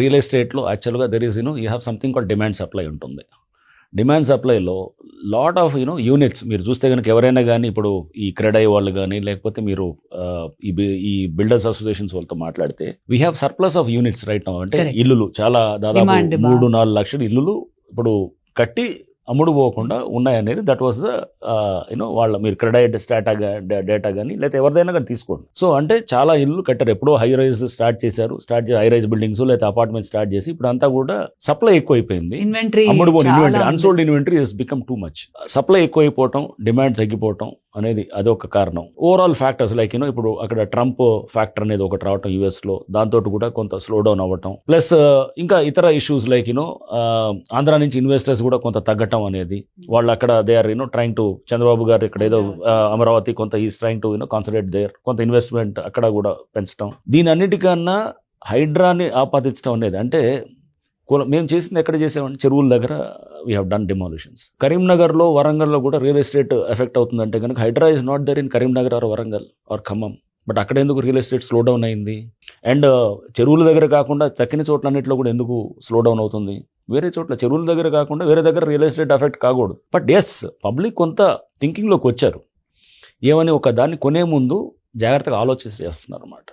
Real ఎస్టేట్లో యాక్చువల్గా there is you know you have something call demand supply ఉంటుంది. Demand సప్లైలో lot of you know units మీరు చూస్తే కనుక ఎవరైనా కానీ ఇప్పుడు ఈ క్రెడై వాళ్ళు కానీ లేకపోతే మీరు ఈ ఈ బిల్డర్స్ అసోసియేషన్స్ వాళ్ళతో మాట్లాడితే we have surplus of units right now అంటే. ఇల్లులు చాలా దాదాపు మూడు నాలుగు లక్షల ఇల్లులు ఇప్పుడు కట్టి అమ్ముడు పోకుండా ఉన్నాయనేది దట్ వాస్ ద యూనో వాళ్ళ మీరు క్రెడైట్ స్టాటా డేటా కానీ లేకపోతే ఎవరిదైనా కానీ తీసుకోండి. సో అంటే చాలా ఇల్లు కట్టారు. ఎప్పుడో హై రైజ్ స్టార్ట్ చేశారు. స్టార్ట్ చేసి హై రైజ్ బిల్డింగ్స్ లేకపోతే అపార్ట్మెంట్ స్టార్ట్ చేసి ఇప్పుడు అంతా కూడా సప్లై ఎక్కువైపోయింది. ఇన్వెంటరీ అమ్ముడు పోని inventory unsold inventory is become too much supply ఎక్కువైపోవటం demand తగ్గిపోవటం అనేది అదొక కారణం. ఓవరాల్ ఫ్యాక్టర్స్ లైక్ యూనో ఇప్పుడు అక్కడ ట్రంప్ ఫ్యాక్టర్ అనేది ఒకటి రావటం యుఎస్లో దాంతో కూడా కొంత స్లో డౌన్ అవ్వటం ప్లస్ ఇంకా ఇతర ఇష్యూస్ లైక్ యూనో ఆంధ్ర నుంచి ఇన్వెస్టర్స్ కూడా కొంత తగ్గటం అనేది. వాళ్ళు అక్కడ they are you know trying to Chandrababu garu ఇక్కడ ఏదో ఆ, అమరావతి కొంత is trying to you know concentrate there కొంత ఇన్వెస్ట్మెంట్ అక్కడ కూడా పెంచడం దీని అన్నిటికన్నా హైడ్రాని ఆపాదించడం అనేది అంటే కుల మేము చేసింది ఎక్కడ చేసామంటే చెరువుల దగ్గర వీ హ్యావ్ డన్ డిమాలిషన్స్ కరీంనగర్లో వరంగల్లో కూడా రియల్ ఎస్టేట్ ఎఫెక్ట్ అవుతుందంటే కనుక Hydraa is not there in Karimnagar or Warangal or Khammam but అక్కడ ఎందుకు రియల్ ఎస్టేట్ స్లో డౌన్ అయింది? అండ్ uh, చెరువుల దగ్గర కాకుండా చక్కని చోట్లన్నింటిలో కూడా ఎందుకు స్లో డౌన్ అవుతుంది? వేరే చోట్ల చెరువుల దగ్గర కాకుండా వేరే దగ్గర రియల్ ఎస్టేట్ ఎఫెక్ట్ కాకూడదు. బట్ ఎస్ పబ్లిక్ కొంత థింకింగ్లోకి వచ్చారు. ఏమని ఒక దాన్ని కొనే ముందు జాగ్రత్తగా ఆలోచించి చేస్తున్నారు అన్నమాట